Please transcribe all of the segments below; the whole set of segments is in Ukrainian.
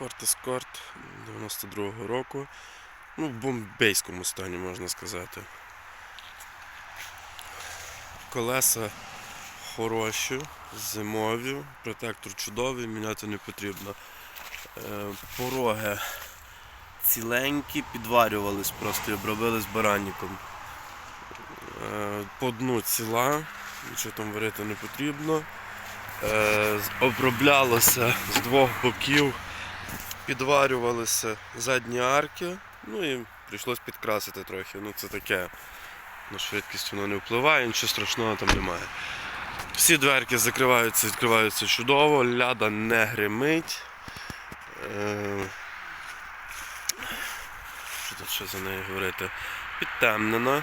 Ford Escort 92-го року. Ну, в бомбейському стані, можна сказати. Колеса хороші, зимові, протектор чудовий, міняти не потрібно. Е, Пороги ціленькі, підварювались просто і обробили з баранником. Е, По дну ціла, нічого там варити не потрібно. Е, Оброблялося з двох боків, підварювалися задні арки, ну і прийшлось підкрасити трохи. Ну це таке. На швидкість воно не впливає, нічого страшного там немає. Всі дверки закриваються, відкриваються чудово, ляда не гримить. Е, Що тут ще за нею говорити? Підтемнена.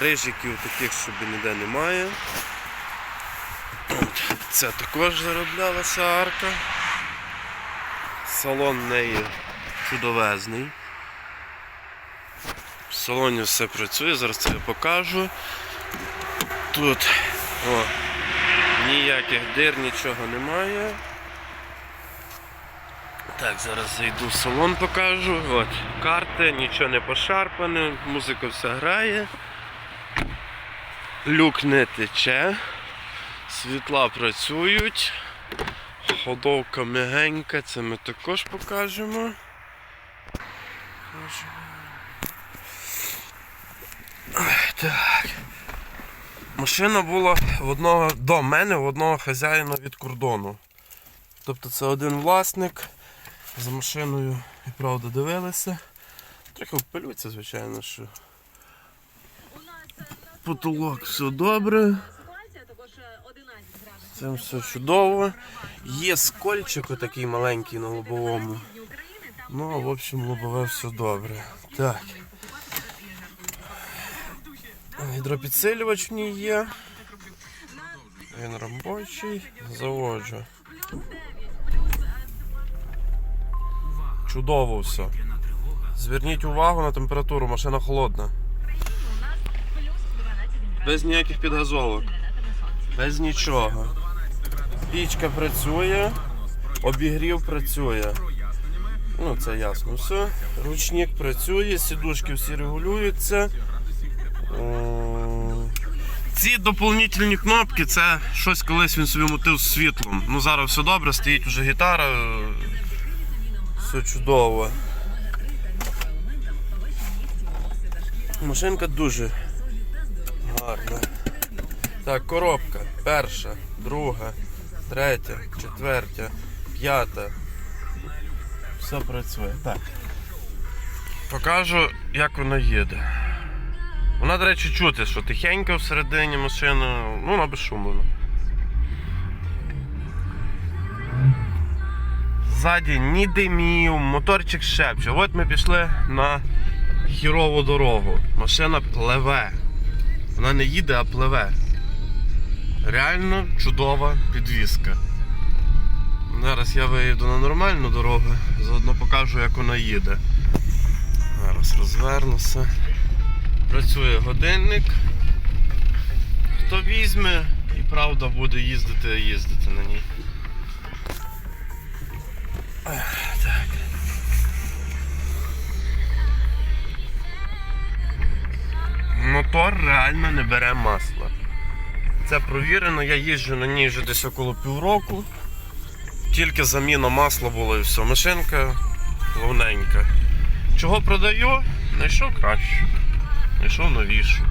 Рижиків таких собі ніде немає. Це також зароблялася арка. Салон в неї чудовезний. В салоні все працює, зараз це я покажу. Тут о, ніяких дир, нічого немає. Так, зараз зайду в салон, покажу. От, карти, нічого не пошарпане, музика все грає. Люк не тече. Світла працюють. Ходовка м'ягенька, це ми також покажемо. Так. Машина була в одного до мене, в одного хазяїна від кордону. Тобто це один власник. За машиною і правда дивилися. Трохи впилюється, звичайно, що потолок все добре. Ситуація також 11 градусів. Це все чудово. Є скольчик отакий маленький на лобовому. Ну, в общем, лобове все добре. Так. Гідропідсилювач в ній є. Він робочий. Заводжу. Чудово все. Зверніть увагу на температуру, машина холодна. у нас плюс 12 градусів. Без ніяких підгазовок. Без нічого. Пічка працює, обігрів працює. Ну, це ясно все. Ручник працює, сідушки всі регулюються. Ці доповнительні кнопки це щось колись він собі мотив з світлом. Ну зараз все добре, стоїть уже гітара. Все чудово. Машинка дуже гарна. Так, коробка. Перша, друга, третя, четвертя, п'ята. Все працює. Так. Покажу, як вона їде. Вона, до речі, чути, що тихенько всередині машини, ну, вона безшумна. Ззаді ні димів, моторчик шепче. От ми пішли на хірову дорогу. Машина пливе. Вона не їде, а пливе. Реально чудова підвізка. Зараз я виїду на нормальну дорогу, заодно покажу, як вона їде. Зараз розвернуся. Працює годинник. Хто візьме і правда буде їздити, їздити на ній. Так. Мотор реально не бере масла. Це провірено, я їжджу на ній вже десь около півроку. Тільки заміна масла була і все. Машинка головненька. Чого продаю? Знайшов краще. Знайшов новішу.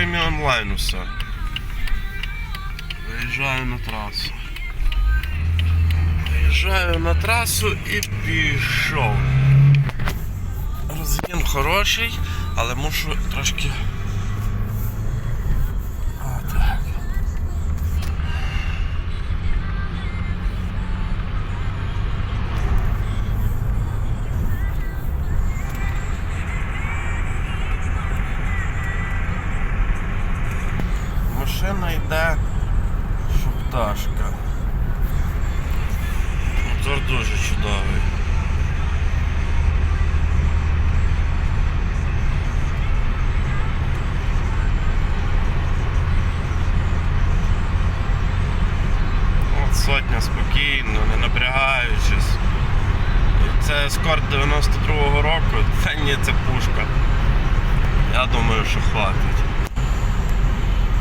Режимі онлайн усе. Виїжджаю на трасу. Виїжджаю на трасу і пішов. Розгін хороший, але мушу трошки. Машина йде, що пташка. Мотор дуже чудовий. От сотня спокійно, не напрягаючись. Це ескорт 92-го року, та ні, це пушка. Я думаю, що хватить.